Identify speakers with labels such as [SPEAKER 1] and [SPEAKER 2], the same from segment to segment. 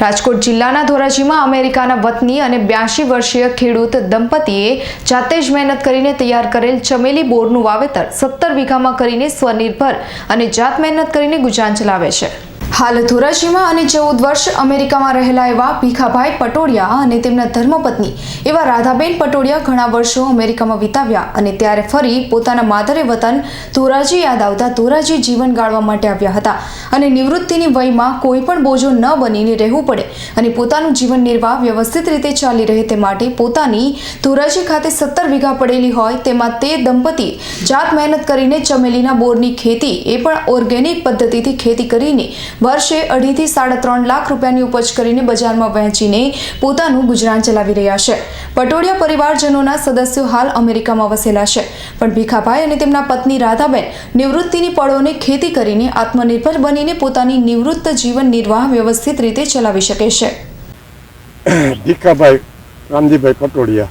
[SPEAKER 1] રાજકોટ જિલ્લાના ધોરાજીમાં અમેરિકાના વતની અને બ્યાસી વર્ષીય ખેડૂત દંપતીએ જાતે જ મહેનત કરીને તૈયાર કરેલ ચમેલી બોરનું વાવેતર સત્તર વીઘામાં કરીને સ્વનિર્ભર અને જાત મહેનત કરીને ગુજરાન ચલાવે છે. હાલ ધોરાજીમાં અને ચૌદ વર્ષ અમેરિકામાં રહેલા એવા ભીખાભાઈ પટોડિયા અને તેમના ધર્મપત્ની એવા રાધાબેન પટોડિયા ઘણા વર્ષો અમેરિકામાં વિતાવ્યા અને ત્યારે ફરી પોતાના માદરે વતન ધોરાજી યાદ આવતા ધોરાજી જીવન ગાળવા માટે આવ્યા હતા. અને નિવૃત્તિની વયમાં કોઈ પણ બોજો ન બનીને રહેવું પડે અને પોતાનું જીવન નિર્વાહ વ્યવસ્થિત રીતે ચાલી રહે તે માટે પોતાની ધોરાજી ખાતે સત્તર વીઘા પડેલી હોય તેમાં તે દંપતી જાત મહેનત કરીને ચમેલીના બોરની ખેતી એ પણ ઓર્ગેનિક પદ્ધતિથી ખેતી કરીને વર્ષે અઢીથી સાડા ત્રણ લાખ રૂપિયાની ઉપજ કરીને બજારમાં વહેંચીને પોતાનું ગુજરાન ચલાવી રહ્યા છે. પટોડિયા પરિવારજનોના સદસ્યો હાલ અમેરિકામાં વસેલા છે. પણ ભીખાભાઈ અને તેમના પત્ની રાધાબેન નિવૃત્તિની પળોને ખેતી કરીને આત્મનિર્ભર બનીને પોતાની નિવૃત્ત જીવન નિર્વાહ વ્યવસ્થિત રીતે ચલાવી શકે છે.
[SPEAKER 2] ભીખાભાઈ, રામજીભાઈ પટોડિયા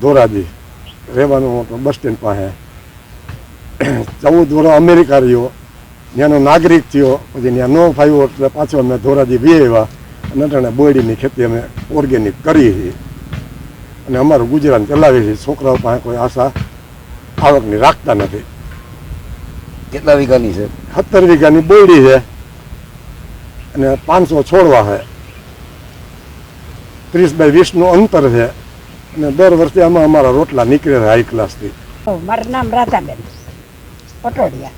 [SPEAKER 2] ધોરાજી, રહેવાનું બસ સ્ટેન્ડ પાસે. ચૌદ વર્ષ અમેરિકા રહ્યો. ત્યાંનો નાગરિક થયો પછી ત્યાં ન ફાવ્યો એટલે પાછો અમે ધોરાજી વી આવ્યા. બોયડીની ખેતી અમે ઓર્ગેનિક કરીએ છીએ. અને અમારું ગુજરાન ચલાવીએ છીએ છોકરાઓ પાસે કોઈ આશા આવકની રાખતા નથી.
[SPEAKER 3] કેટલા વીઘાની છે?
[SPEAKER 2] સત્તર વીઘાની બોયડી છે. અને પાંચસો છોડવા છે. ત્રીસ બાય વીસનું અંતર છે. અને દર વર્ષે આમાં અમારા રોટલા નીકળે છે હાઈ ક્લાસથી
[SPEAKER 4] ઓ, મારું નામ રાધાબેન. પટોડિયા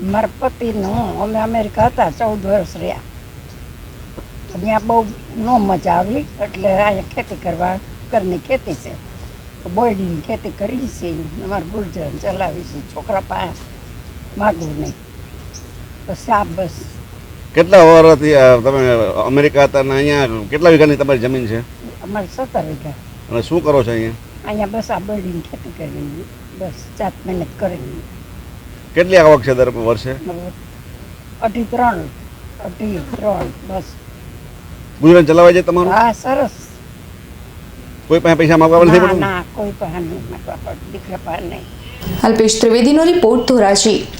[SPEAKER 4] મારા પતિનું અમે અમેરિકા હતા ચૌદ વર્ષ રહ્યા. તો ત્યાં બહુ ન મજા આવી એટલે અહીંયા ખેતી કરવા ઘરની ખેતી છે. તો બોયડીની ખેતી કરી છે અમારે ગુર્જર ચલાવી છે છોકરા પાસે માગવું નહીં. તો સાપ બસ.
[SPEAKER 3] કેટલા વર્ષથી તમે અમેરિકા હતા ને અહીંયા કેટલા વીઘાની તમારી જમીન છે?
[SPEAKER 4] અમારે સત્તર વીઘા.
[SPEAKER 3] અને શું કરો છો અહીંયા?
[SPEAKER 4] અહીંયા બસ આ બોયડીની ખેતી કરી બસ જાત મહેનત કરી.
[SPEAKER 3] કેટલી આવક છે દર વર્ષે?
[SPEAKER 4] અઢી ત્રણ અઢી ત્રણ બસ.
[SPEAKER 3] ગુજરાન ચલાવાય છે તમારું?
[SPEAKER 4] હા સરસ.
[SPEAKER 3] કોઈ પાસે પૈસા માંગવા નથી
[SPEAKER 4] ના
[SPEAKER 3] પડતું
[SPEAKER 4] ના કોઈ પાસે નહીં માગવા પડે દીકરા પાસે નહીં.
[SPEAKER 1] અલ્પેશ ત્રિવેદીનો રિપોર્ટ ધોરાજી.